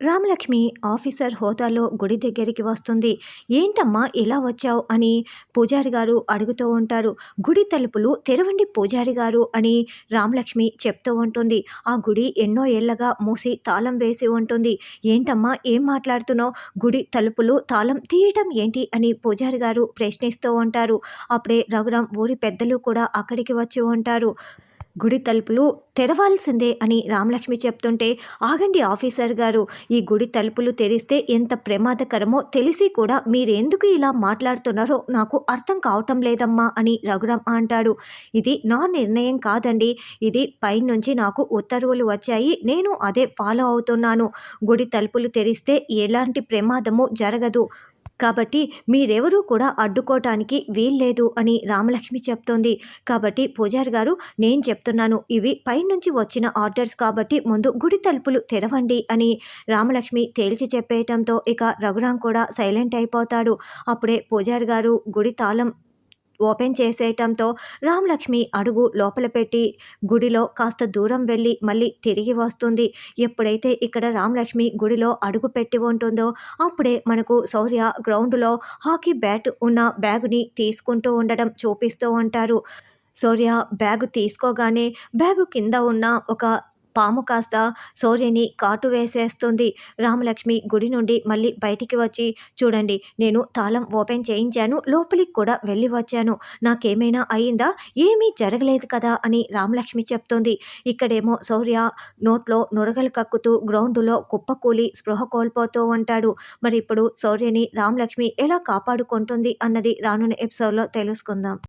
Ramalakshmi officer హోదాలో గుడి దగ్గరికి వస్తుంది. ఏంటమ్మా ఇలా వచ్చావు? అని పూజారి గారు అడుగుతూ ఉంటారు. గుడి తలుపులు తెరవండి పూజారి గారు అని రామలక్ష్మి చెప్తూ ఉంటుంది. ఆ గుడి ఎన్నో ఏళ్ళగా మూసి తాళం వేసి ఉంటుంది. ఏంటమ్మా ఏం మాట్లాడుతున్నావు? గుడి తలుపులు తాళం తీయటం ఏంటి? అని పూజారి గారు ప్రశ్నిస్తూ ఉంటారు. అప్పుడే రఘురాం ఊరి పెద్దలు కూడా అక్కడికి వచ్చి ఉంటారు. గుడి తలుపులు తెరవాల్సిందే అని రామలక్ష్మి చెప్తుంటే ఆగండి ఆఫీసర్ గారు ఈ గుడి తలుపులు తెరిస్తే ఎంత ప్రమాదకరమో తెలిసి కూడా మీరెందుకు ఇలా మాట్లాడుతున్నారో నాకు అర్థం కావటం లేదమ్మా అని రఘురామ్ అంటాడు. ఇది నా నిర్ణయం కాదండి. ఇది పైనుంచి నాకు ఉత్తర్వులు వచ్చాయి. నేను అదే ఫాలో అవుతున్నాను. గుడి తలుపులు తెరిస్తే ఎలాంటి ప్రమాదము జరగదు. కాబట్టి మీరెవరూ కూడా అడ్డుకోవటానికి వీల్లేదు అని రామలక్ష్మి చెప్తోంది. కాబట్టి పూజారి గారు నేను చెప్తున్నాను ఇవి పైనుంచి వచ్చిన ఆర్డర్స్ కాబట్టి ముందు గుడి తలుపులు తెరవండి అని రామలక్ష్మి తేల్చి చెప్పేయటంతో ఇక రఘురాం కూడా సైలెంట్ అయిపోతాడు. అప్పుడే పూజారి గారు గుడి తాళం ఓపెన్ చేసేయటంతో రామలక్ష్మి అడుగు లోపల పెట్టి గుడిలో కాస్త దూరం వెళ్ళి మళ్ళీ తిరిగి వస్తుంది. ఎప్పుడైతే ఇక్కడ రామలక్ష్మి గుడిలో అడుగు పెట్టి ఉంటుందో అప్పుడే మనకు శౌర్య గ్రౌండ్లో హాకీ బ్యాట్ ఉన్న బ్యాగుని తీసుకుంటూ ఉండడం చూపిస్తూ ఉంటారు. శౌర్య బ్యాగు తీసుకోగానే బ్యాగు కింద ఉన్న ఒక పాము కాస్త సూర్యని కాటు వేసేస్తుంది. రామలక్ష్మి గుడి నుండి మళ్ళీ బయటికి వచ్చి చూడండి నేను తాళం ఓపెన్ చేయించాను లోపలికి కూడా వెళ్ళి వచ్చాను. నాకేమైనా అయిందా? ఏమీ జరగలేదు కదా అని రామలక్ష్మి చెప్తుంది. ఇక్కడేమో సౌర్య నోట్లో నురగలు కక్కుతూ గ్రౌండ్లో కుప్పకూలి స్పృహ కోల్పోతూ ఉంటాడు. మరి ఇప్పుడు శౌర్యని రామలక్ష్మి ఎలా కాపాడుకుంటుంది అన్నది రానున్న ఎపిసోడ్లో తెలుసుకుందాం.